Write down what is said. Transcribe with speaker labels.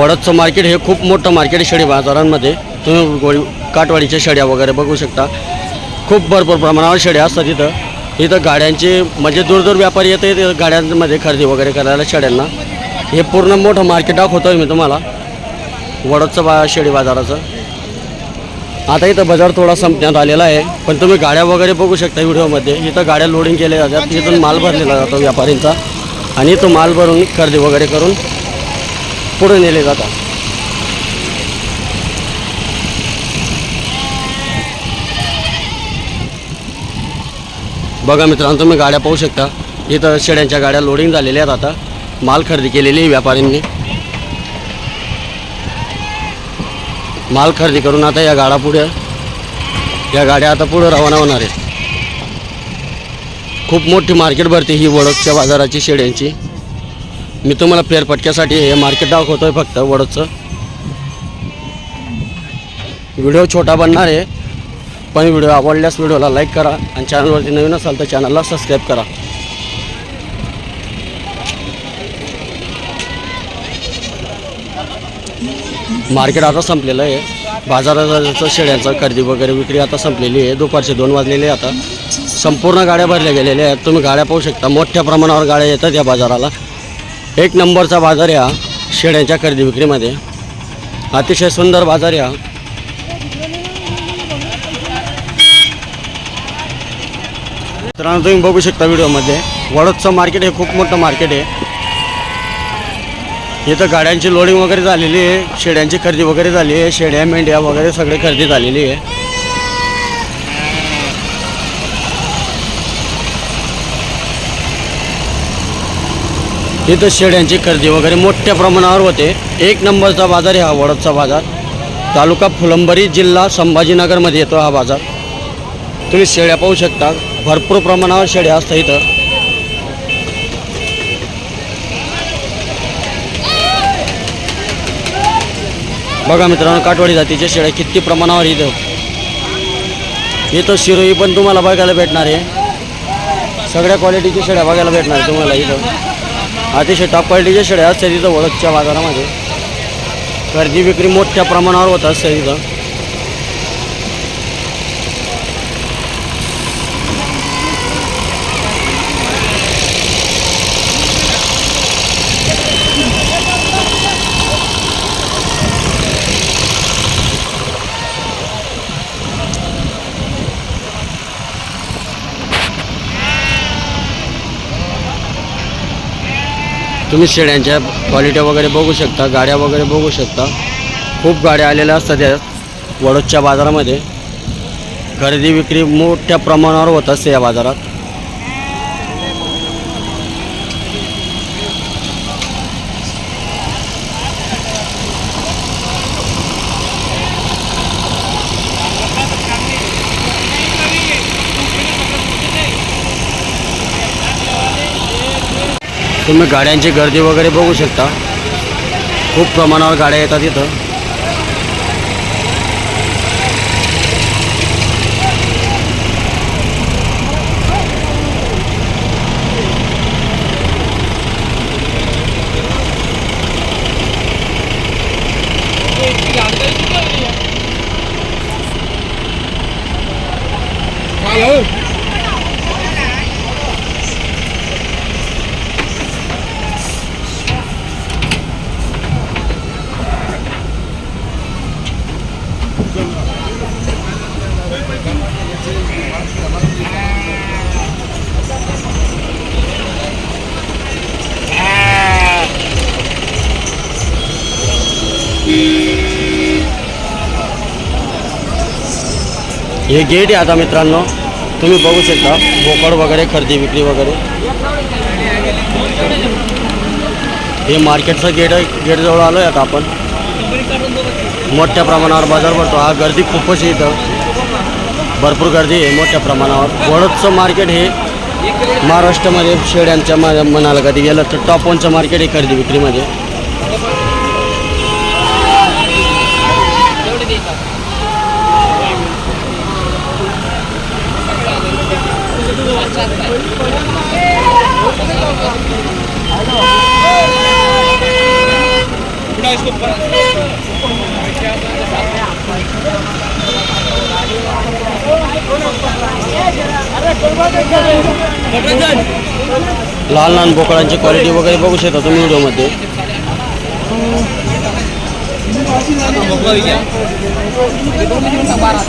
Speaker 1: वडदचं market हे खूप मोठं मार्केट आहे शेळी बाजारांमध्ये. तुम्ही गोळी काटवाडीच्या शेड्या वगैरे बघू शकता. खूप भरपूर प्रमाणावर शेड्या असतात इथं. इथं गाड्यांचे म्हणजे दूर दूर व्यापारी येते तिथं गाड्यांमध्ये खरेदी वगैरे करायला शेड्यांना हे पूर्ण मोठं मार्केट दाखवतो आहे मी तुम्हाला. वडदचं बा शेळी बाजाराचं. आता इथं बाजार थोडा संपण्यात आलेला आहे. पण तुम्ही गाड्या वगैरे बघू शकता व्हिडिओमध्ये. इथं गाड्या लोडिंग केल्या जातात. इथून माल भरलेला जातो व्यापारींचा. आणि तो माल भरून खरेदी वगैरे करून पुढे नेले जातात. बघा मित्रांनो तुम्ही गाड्या पाहू शकता. इथं शेड्यांच्या गाड्या लोडिंग झालेल्या आहेत आता. माल खरेदी केलेली आहे व्यापाऱ्यांनी. माल खरेदी करून आता या गाड्या पुढे या गाड्या आता पुढे रवाना होणार आहेत. खूप मोठी मार्केट भरते ही वडकच्या बाजाराची शेड्यांची. मी तुम्हाला फेरफटक्यासाठी हे मार्केट दाखवतो आहे फक्त वडचं व्हिडिओ छोटा बनणार आहे पण व्हिडिओ आवडल्यास व्हिडिओला लाईक करा आणि चॅनलवरती नवीन असाल तर चॅनलला सबस्क्राईब करा. मार्केट आता संपलेलं आहे. बाजाराचं शेळ्यांचं खरेदी वगैरे विक्री आता संपलेली आहे. दुपारचे दोन वाजलेले आहे आता. संपूर्ण गाड्या भरल्या गेलेल्या आहेत. तुम्ही गाड्या पाहू शकता. मोठ्या प्रमाणावर गाड्या येतात या बाजाराला. एक नंबरचा बाजार या शेळ्यांच्या खरेदी विक्रीमध्ये. अतिशय सुंदर बाजार या. मित्रांनो तुम्ही बघू शकता व्हिडिओमध्ये. वडदचं मार्केट हे खूप मोठं मार्केट आहे. इथं गाड्यांची लोडिंग वगैरे झालेली आहे. शेड्यांची खरेदी वगैरे झाली आहे. शेड्या मेंढ्या वगैरे सगळी खरेदी झालेली आहे. इथं शेळ्यांची खरेदी वगैरे मोठ्या प्रमाणावर होते. एक नंबरचा बाजार आहे हा वडदचा बाजार. तालुका फुलंबरी जिल्हा संभाजीनगरमध्ये येतो हा बाजार. तुम्ही शेळ्या पाहू शकता. भरपूर प्रमाणावर शेळ्या असतात इथं. बघा मित्रांनो काटवाडी जातीच्या शेळ्या किती प्रमाणावर इथं. इथं शिरोई पण तुम्हाला बघायला भेटणार आहे. सगळ्या क्वालिटीच्या शेळ्या बघायला भेटणार आहे तुम्हाला इथं. अतिशय टॉप क्वालिटीच्या शेळ्या असतात ओळखच्या बाजारामध्ये. खरेदी विक्री मोठ्या प्रमाणावर होतात सरीचं तुम्ही शेळ्यांच्या क्वालिटी वगैरे बघू शकता गाड्या वगैरे बघू शकता. खूप गाड्या आलेल्या असतात या वडोदच्या बाजारामध्ये. खरेदी विक्री मोठ्या प्रमाणावर होत असते या बाजारात. तुम्ही गाड्यांची गर्दी वगैरे बघू शकता. खूप प्रमाणावर गाड्या येतात इथं. हे गेट आहे आता मित्रांनो. तुम्ही बघू शकता बोकड वगैरे खरेदी विक्री वगैरे. हे मार्केटचं गेट आहे गेटजवळ आलो आहे आता आपण. मोठ्या प्रमाणावर बाजार भरतो. हा गर्दी खूपच इथं. भरपूर गर्दी आहे मोठ्या प्रमाणावर. वडदचं मार्केट हे महाराष्ट्रामध्ये शेड्यांच्या मा- म्हणाला कधी गेलं तर टॉप वनचं मार्केट आहे खरेदी विक्रीमध्ये. लहान लहान बोकडांची क्वालिटी वगैरे बघू शकता तुम्ही व्हिडिओमध्ये atau Bogor ya itu mungkin barat